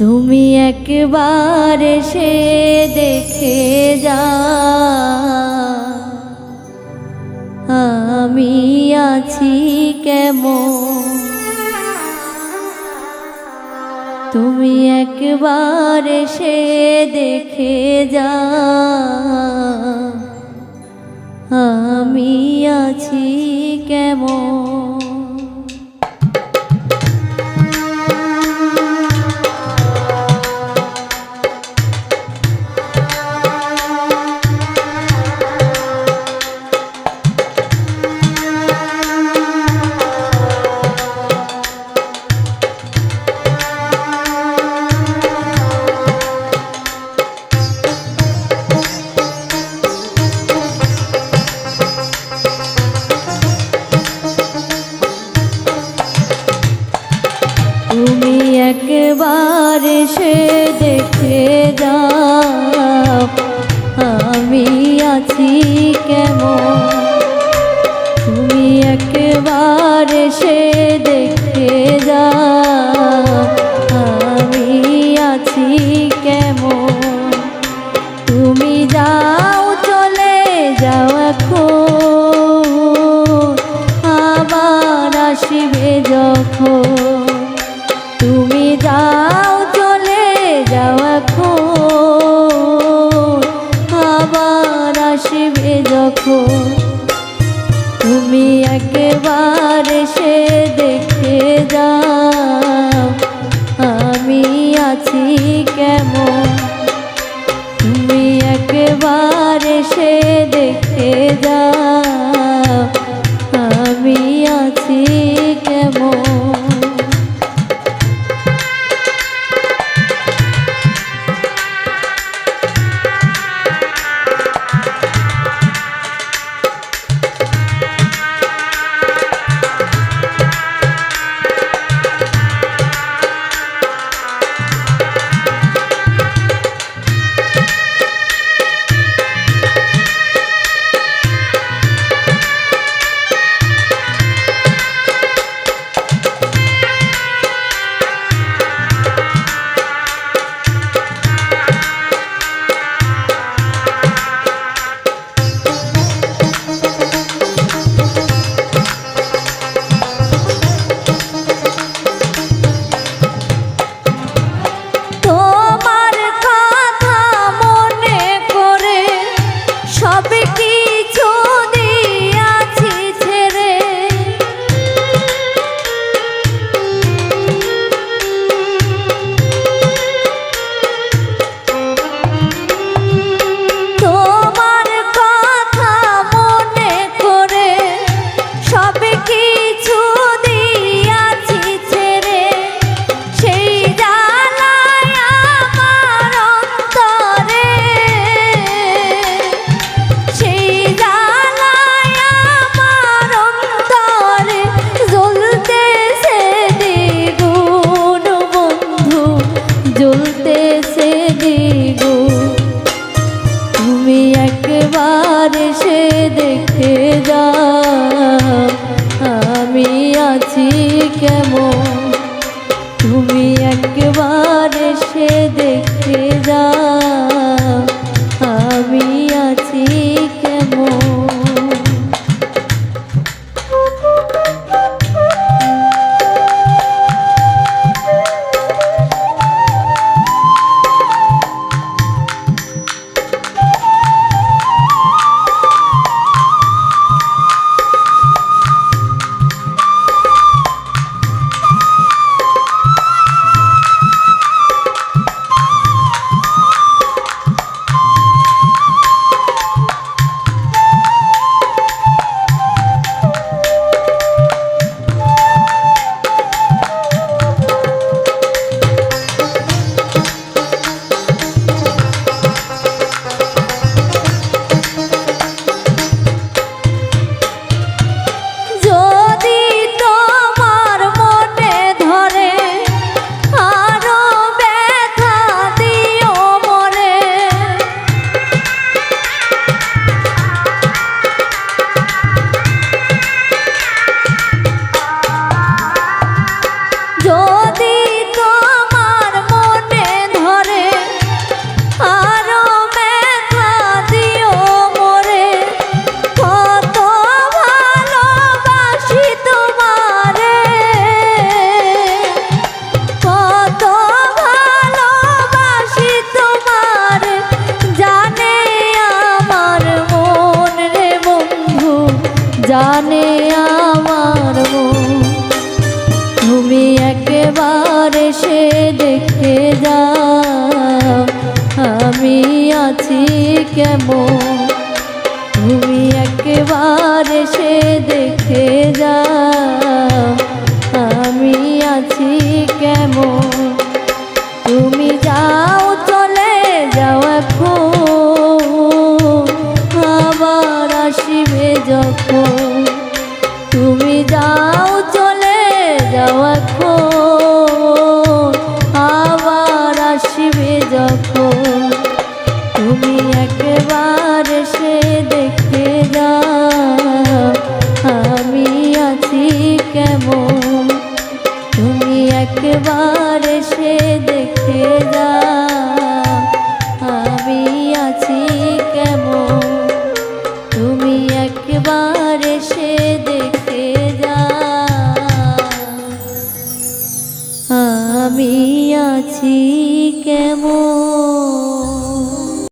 তুমি একবার সে দেখে যা আমি আছি কেমন? তুমি একবার সে দেখে যা আমি আছি কেমন? এসে দেখে যাও, আমি আছি কেমন? তুমি একবার এসে দেখে যাও, আমি আছি কেমন? তুমি যাও, চলে যাও এখন। আবার আসবে যখন। তুমি একবার সে দেখে যাও আমি আছি কেমন? তুমি একবার সে দেখে যাও। কেমন? তুমি একবার সে দেখে যাও। কেমন? তুমি একবার এসে দেখে যা আমি আছি কেমন? আমি আছি কেমন? তুমি একবার সে দেখে যাও।